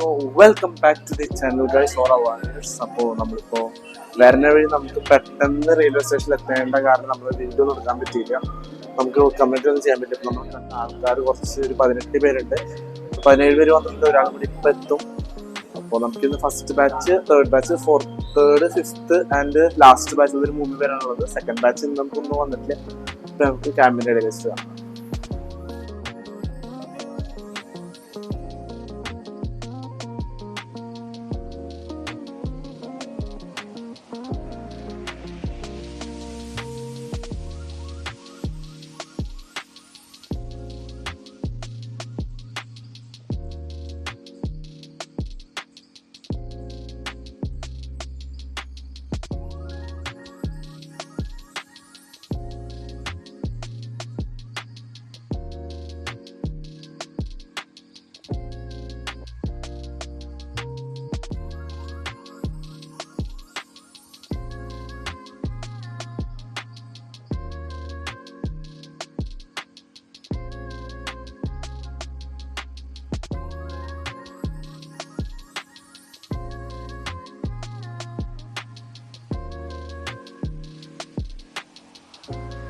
So welcome back to the channel guys or ours അപ്പോൾ നമ്മളിപ്പോൾ വരുന്ന വഴി നമുക്ക് പെട്ടെന്ന് റെയിൽവേ സ്റ്റേഷനിൽ എത്തേണ്ട കാരണം നമ്മൾ വീഡിയോ ഒന്നും പറ്റിയില്ല. നമുക്ക് കമന്റ് ഒന്നും ചെയ്യാൻ പറ്റില്ല. നമ്മൾ ആൾക്കാർ കുറച്ച് ഒരു പതിനെട്ട് പേരുണ്ട്. പതിനേഴ് പേര് വന്നിട്ട് ഒരാൾ കൂടി ഇപ്പം എത്തും. അപ്പോൾ നമുക്കിന്ന് first batch third batch fourth third fifth and last batch ഒരു മൂന്ന് പേരാണുള്ളത് സെക്കൻഡ് ബാച്ച് ഇന്ന് നമുക്കൊന്നും വന്നിട്ടില്ല. ഇപ്പം നമുക്ക് ക്യാമ്പിന്റെ ഇടയിൽ വെച്ച് കാണാം.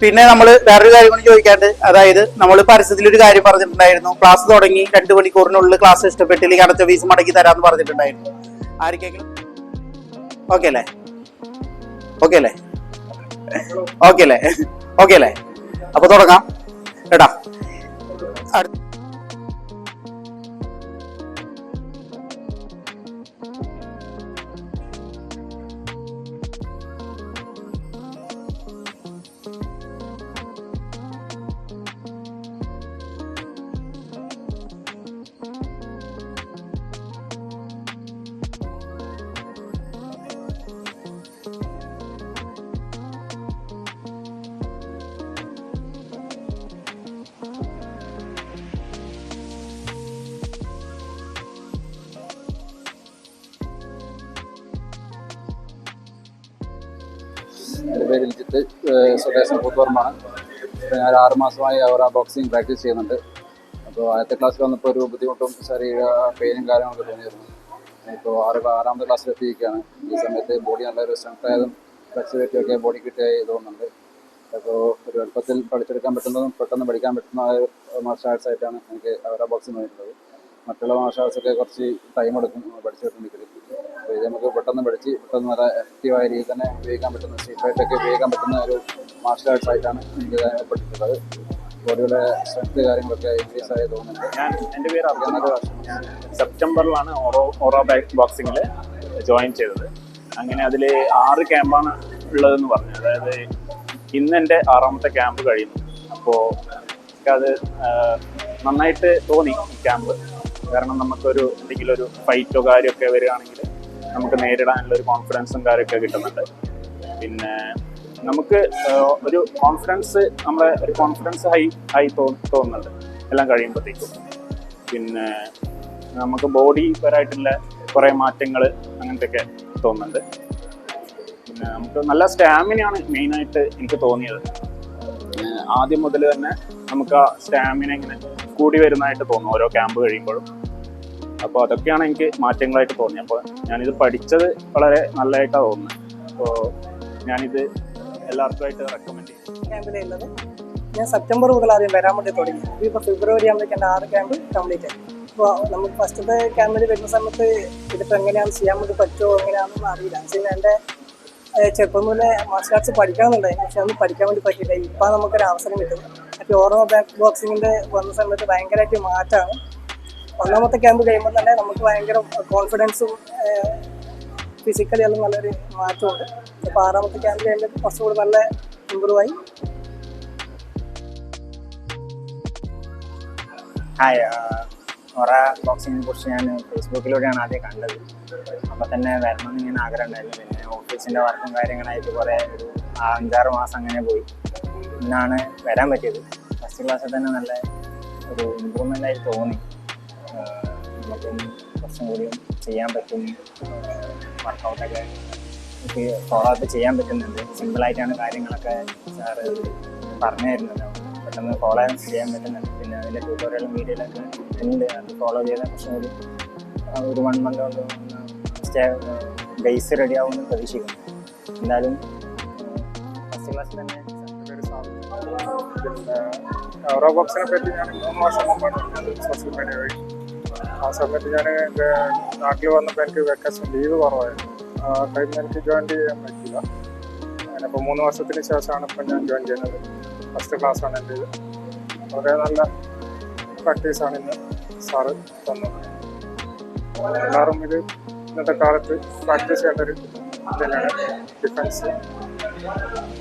പിന്നെ നമ്മൾ വേറൊരു കാര്യം കൂടി ചോദിക്കാണ്ട്. അതായത് നമ്മൾ പരസ്യത്തിൽ ഒരു കാര്യം പറഞ്ഞിട്ടുണ്ടായിരുന്നു. ക്ലാസ് തുടങ്ങി രണ്ട് മണിക്കൂറിനുള്ളിൽ ക്ലാസ് ഇഷ്ടപ്പെട്ടില്ലെങ്കിൽ അടച്ച ഫീസ് മടക്കി തരാമെന്ന് പറഞ്ഞിട്ടുണ്ടായിരുന്നു. ആർക്കെങ്കിലും? ഓക്കെ അല്ലേ? ഓക്കെ അല്ലേ? ഓക്കെ അല്ലേ? ഓക്കെ അല്ലേ? അപ്പൊ തുടങ്ങാം. കേട്ടാ? അടുത്ത പേര് സ്വദേശം കൂത്തുപറമ്പാണ്. ഞാൻ ഒരു ആറ് മാസമായി അവർ ബോക്സിങ് പ്രാക്ടീസ് ചെയ്യുന്നുണ്ട്. അപ്പോൾ ആദ്യത്തെ ക്ലാസ്സിൽ വന്നപ്പോൾ ഒരു ബുദ്ധിമുട്ടും ശരീര പെയിനും കാര്യങ്ങളൊക്കെ തോന്നിയിരുന്നു. ഇപ്പോൾ ആറ് ആറാമത്തെ ക്ലാസ്സിൽ എത്തിയിരിക്കുകയാണ്. ഈ സമയത്ത് ബോഡി നല്ലൊരു സ്ട്രെങ്ത് ആയതും ഫ്ലെക്സിബിലിറ്റി ഒക്കെ ബോഡി കിട്ടിയായി തോന്നുന്നുണ്ട്. അപ്പോൾ ഒരു എളുപ്പത്തിൽ പഠിച്ചെടുക്കാൻ പറ്റുന്നതും പെട്ടെന്ന് പഠിക്കാൻ പറ്റുന്ന മാർഷൽ ആർട്സ് ആയിട്ടാണ് എനിക്ക് അവരുടെ ബോക്സിങ് വന്നിട്ടുള്ളത്. മറ്റുള്ള മാർഷൽ ആർട്സൊക്കെ കുറച്ച് ടൈം എടുക്കും പഠിച്ചെടുക്കുന്നെങ്കിൽ അപ്പോൾ നമുക്ക് പെട്ടെന്ന് പഠിച്ച് പെട്ടെന്ന് നല്ല ആക്റ്റീവായ രീതിയിൽ തന്നെ ഉപയോഗിക്കാൻ പറ്റുന്ന ഒക്കെ ഉപയോഗിക്കാൻ പറ്റുന്ന ഒരു മാർഷൽ ആർട്സ് ആയിട്ടാണ് എനിക്ക് പഠിച്ചിട്ടുള്ളത് ബോഡിയുടെ സ്ട്രെങ്ത് കാര്യങ്ങളൊക്കെ ഇൻക്രീസ് ആയി തോന്നുന്നുണ്ട്. ഞാൻ എന്റെ പേര് ഞാൻ സെപ്റ്റംബറിലാണ് ഓറോ ഓറോ ബോക്സിങ്ങിൽ ജോയിൻ ചെയ്തത്. അങ്ങനെ അതിൽ ആറ് ക്യാമ്പാണ് ഉള്ളതെന്ന് പറഞ്ഞു. അതായത് ഇന്ന് എന്റെ ആറാമത്തെ ക്യാമ്പ് കഴിയുന്നു. അപ്പോൾ അത് നന്നായിട്ട് തോന്നി ഈ ക്യാമ്പ് കാരണം നമുക്കൊരു എന്തെങ്കിലും ഒരു ഫൈറ്റോ കാര്യമൊക്കെ വരികയാണെങ്കിൽ നമുക്ക് നേരിടാനുള്ള ഒരു കോൺഫിഡൻസും കാര്യമൊക്കെ കിട്ടുന്നുണ്ട്. പിന്നെ നമുക്ക് ഒരു കോൺഫിഡൻസ് നമ്മളെ ഒരു കോൺഫിഡൻസ് ഹൈ ആയി തോന്നുന്നുണ്ട്. എല്ലാം കഴിയുമ്പോഴത്തേക്കും. പിന്നെ നമുക്ക് ബോഡി പരമായിട്ടുള്ള കുറേ മാറ്റങ്ങൾ അങ്ങനത്തെയൊക്കെ തോന്നുന്നുണ്ട്. പിന്നെ നമുക്ക് നല്ല സ്റ്റാമിനയാണ് മെയിനായിട്ട് എനിക്ക് തോന്നിയത്. ആദ്യം മുതൽ തന്നെ നമുക്ക് ആ സ്റ്റാമിന ഇങ്ങനെ കൂടി വരുന്നതായിട്ട് തോന്നും ഓരോ ക്യാമ്പ് കഴിയുമ്പോഴും. അപ്പോൾ അതൊക്കെയാണ് എനിക്ക് മാറ്റങ്ങളായിട്ട് തോന്നിയത് അപ്പോൾ ഞാനിത് പഠിച്ചത് വളരെ നല്ലതായിട്ടാണ് തോന്നുന്നത് അപ്പോൾ ഞാനിത് എല്ലാവർക്കുമായിട്ട് റെക്കമെൻഡ് ചെയ്യും ക്യാമ്പിലുള്ളത് ഞാൻ സെപ്റ്റംബർ മുതൽ ആദ്യം വരാൻ വേണ്ടി തുടങ്ങി. ഇപ്പോൾ ഫെബ്രുവരി ആകുമ്പോഴേക്കും എന്റെ ആറ് ക്യാമ്പ് കംപ്ലീറ്റ് ആയി. അപ്പോൾ നമുക്ക് ഫസ്റ്റത്തെ ക്യാമ്പിൽ വരുന്ന സമയത്ത് ഇതിപ്പോൾ എങ്ങനെയാണ് ചെയ്യാൻ വേണ്ടി പറ്റുമോ എങ്ങനെയാണെന്ന് അറിയില്ല. പക്ഷേ എന്റെ ചെറുപ്പം മുതലേ മാർഷൽ ആർട്സ് പഠിക്കണമെന്നുണ്ടായിരുന്നു പക്ഷെ അതൊന്നും പഠിക്കാൻ വേണ്ടി പറ്റിയില്ല. ഇപ്പം നമുക്കൊരു അവസരം കിട്ടും. മറ്റേ ഓർമ്മ ബാക്ക് ബോക്സിങ്ങിന്റെ വന്ന സമയത്ത് ഭയങ്കരമായിട്ട് മാറ്റമാണ്. ഒന്നാമത്തെ ക്യാമ്പ് കഴിയുമ്പോൾ തന്നെ നമുക്ക് ഭയങ്കര കോൺഫിഡൻസും ഫിസിക്കലി എല്ലാം നല്ലൊരു മാറ്റമുണ്ട്. അപ്പോൾ ആറാമത്തെ ക്യാമ്പ് കഴിയുമ്പോൾ കുറച്ചുകൂടി നല്ല ഇമ്പ്രൂവ് ആയി. ഹായ് ഒറ ബോക്സിങ്ങിനെ കുറിച്ച് ഞാൻ ഫേസ്ബുക്കിലൂടെയാണ് ആദ്യം കണ്ടത്. അപ്പോൾ തന്നെ വരണമെന്ന് ഇങ്ങനെ ആഗ്രഹം ഉണ്ടായിരുന്നു പിന്നെ ഓഫീസിന്റെ വർക്കും കാര്യങ്ങളായിട്ട് കുറേ ഒരു അഞ്ചാറ് മാസം അങ്ങനെ പോയി. ഇന്നാണ് വരാൻ പറ്റിയത്. ഫസ്റ്റ് ക്ലാസ്സിൽ തന്നെ നല്ല ഒരു ഇമ്പ്രൂവ്മെന്റ് ആയിട്ട് തോന്നി. നമുക്കും കുറച്ചും കൂടിയും ചെയ്യാൻ പറ്റും വർക്കൗട്ടൊക്കെ എനിക്ക് ഫോളോ അപ്പ് ചെയ്യാൻ പറ്റുന്നുണ്ട്. സിമ്പിളായിട്ടാണ് കാര്യങ്ങളൊക്കെ സാറ് പറഞ്ഞു തരുന്നത്. പെട്ടെന്ന് ഫോളോ ചെയ്യാൻ പറ്റുന്നുണ്ട്. പിന്നെ അതിന്റെ ട്യൂട്ടോറിയലും വീഡിയോയിലൊക്കെ ഉണ്ട്. അത് ഫോളോ ചെയ്താൽ കുറച്ചും കൂടി ഒരു വൺ മന്ത് കൊണ്ട് ബേസ് റെഡി ആവുമെന്ന് പ്രതീക്ഷിക്കുന്നു. എന്തായാലും ഫസ്റ്റ് ക്ലാസ് തന്നെ ഓറോ ബോക്സിനെ പറ്റി ഞാൻ മൂന്ന് വർഷം മുമ്പാണ് സോഷ്യൽ മീഡിയ വഴി. ആ സമയത്ത് ഞാൻ നാട്ടിൽ വന്നപ്പോൾ എനിക്ക് വെക്കേഷൻ ലീവ് കുറവായിരുന്നു. ആ ടൈമിൽ എനിക്ക് ജോയിൻ ചെയ്യാൻ പറ്റില്ല അങ്ങനെ ഇപ്പോൾ മൂന്ന് വർഷത്തിന് ശേഷമാണ് ഇപ്പം ഞാൻ ജോയിൻ ചെയ്യുന്നത്. ഫസ്റ്റ് ക്ലാസ്സാണ് എന്റെ ഇത്. വളരെ നല്ല പ്രാക്ടീസാണ് ഇന്ന് സാറ് തന്നത്. എല്ലാവരും ഇത് ഇന്നത്തെ കാലത്ത് പ്രാക്ടീസ് ചെയ്യേണ്ട ഒരു തന്നെയാണ് ഡിഫൻസ്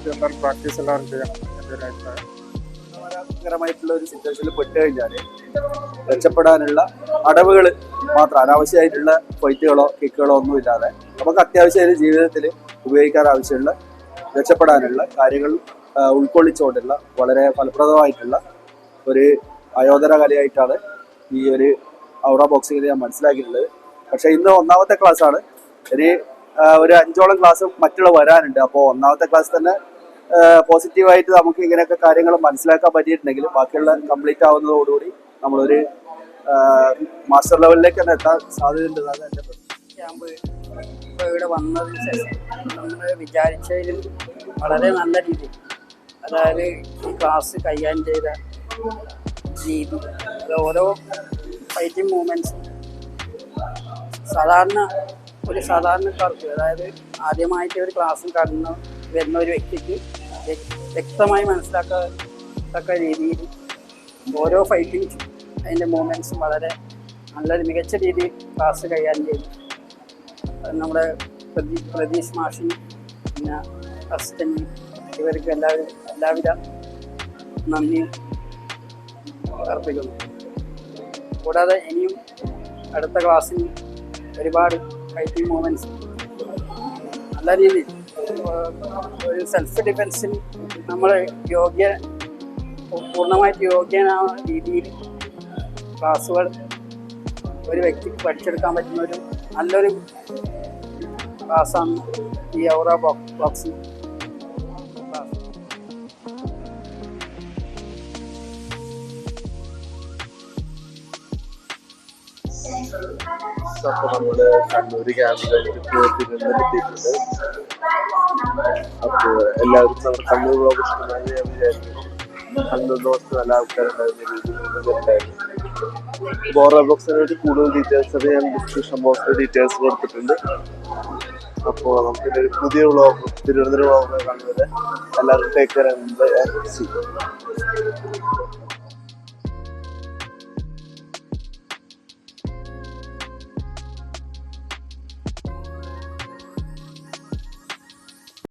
ജനറൽ പ്രാക്ടീസ് എല്ലാവരും ചെയ്യണം. എന്റെ ഒരു അഭിപ്രായം. ഭയങ്കരമായിട്ടുള്ള ഒരു സിറ്റുവേഷനിൽ പെട്ട് കഴിഞ്ഞാൽ രക്ഷപ്പെടാനുള്ള അടവുകൾ മാത്രം അനാവശ്യമായിട്ടുള്ള ഫൈറ്റുകളോ കിക്കുകളോ ഒന്നും ഇല്ലാതെ നമുക്ക് അത്യാവശ്യം ജീവിതത്തിൽ ഉപയോഗിക്കാൻ ആവശ്യമുള്ള രക്ഷപ്പെടാനുള്ള കാര്യങ്ങൾ ഉൾക്കൊള്ളിച്ചുകൊണ്ടുള്ള വളരെ ഫലപ്രദമായിട്ടുള്ള ഒരു അയോധന കലയായിട്ടാണ് ഈ ഒരു ഔറ ബോക്സിങ്ങിൽ ഞാൻ മനസ്സിലാക്കിയിട്ടുള്ളത്. പക്ഷേ ഇന്ന് ഒന്നാമത്തെ ക്ലാസ്സാണ് ഇനി ഒരു അഞ്ചോളം ക്ലാസ് മറ്റുള്ള വരാനുണ്ട്. അപ്പോൾ ഒന്നാമത്തെ ക്ലാസ് തന്നെ പോസിറ്റീവായിട്ട് നമുക്ക് ഇങ്ങനെയൊക്കെ കാര്യങ്ങൾ മനസ്സിലാക്കാൻ പറ്റിയിട്ടുണ്ടെങ്കിൽ ബാക്കിയുള്ള കംപ്ലീറ്റ് ആവുന്നതോടുകൂടി നമ്മളൊരു മാസ്റ്റർ ലെവലിലേക്ക് തന്നെ എത്താൻ സാധ്യതയുണ്ടെന്നാണ് എന്റെ ക്യാമ്പ് ഇപ്പോൾ ഇവിടെ വന്നതിന് ശേഷം നമ്മൾ വിചാരിച്ചതിലും വളരെ നല്ല രീതി അതായത് ഈ ക്ലാസ് കൈകാര്യം ചെയ്ത രീതി ഓരോ ഫൈറ്റിംഗ് മൂമെന്റ്സും സാധാരണ ഒരു സാധാരണക്കാർക്ക് അതായത് ആദ്യമായിട്ട് ഒരു ക്ലാസ്സിൽ കടന്ന് വരുന്ന ഒരു വ്യക്തിക്ക് വ്യ- വ്യക്തമായി മനസ്സിലാക്കത്തക്ക രീതിയിൽ ഓരോ ഫൈറ്റിംഗ് അതിന്റെ മൂമെന്റ്സും വളരെ നല്ലൊരു മികച്ച രീതിയിൽ ക്ലാസ് കൈകാര്യം ചെയ്തു. നമ്മുടെ പ്രതി പ്രതീഷ് മാഷി പിന്നെ അസിസ്റ്റന്റ് ഇവർക്ക് എല്ലാവരും എല്ലാവിധ നന്ദിയും അർപ്പിക്കുന്നു. കൂടാതെ ഇനിയും അടുത്ത ക്ലാസ്സിൽ ഒരുപാട് ഫൈറ്റിംഗ് മൂമെന്റ്സ് നല്ല രീതിയിൽ ഒരു സെൽഫ് ഡിഫെൻസിൽ നമ്മൾ യോഗ്യ പൂർണമായിട്ട് യോഗ്യനാവുന്ന രീതിയിൽ ക്ലാസ്സുകൾ ഒരു വ്യക്തിക്ക് പഠിച്ചെടുക്കാൻ പറ്റുന്ന ഒരു നല്ലൊരു ക്ലാസ്സാണ് ഈ ഔറ ബോക്സിംഗ് അപ്പൊ നമ്മൾ കണ്ണൂര് ക്യാമ്പിലേക്ക് തിരുവനന്തപുരത്തെത്തിയിട്ടുണ്ട് അപ്പൊ എല്ലാവരും നമ്മുടെ കണ്ണൂർ ബ്ലോഗ് ഇഷ്ടമായി ഞാൻ വിചാരിക്കുന്നു. കണ്ണൂർ ദിവസം നല്ല ആൾക്കാരുണ്ടായിരുന്നു ബോറ ബോക്സിനെ പറ്റി കൂടുതൽ ഡീറ്റെയിൽസ് ഞാൻ ഡിസ്ക്രിപ്ഷൻ ബോക്സിൽ ഡീറ്റെയിൽസ് കൊടുത്തിട്ടുണ്ട്. അപ്പോൾ നമുക്ക് ഒരു പുതിയ വ്ളോഗ് തിരുവനന്തപുരം വ്ളോഗ് കണ്ണൂര് എല്ലാവർക്കും ടേക്ക് കെയർ സി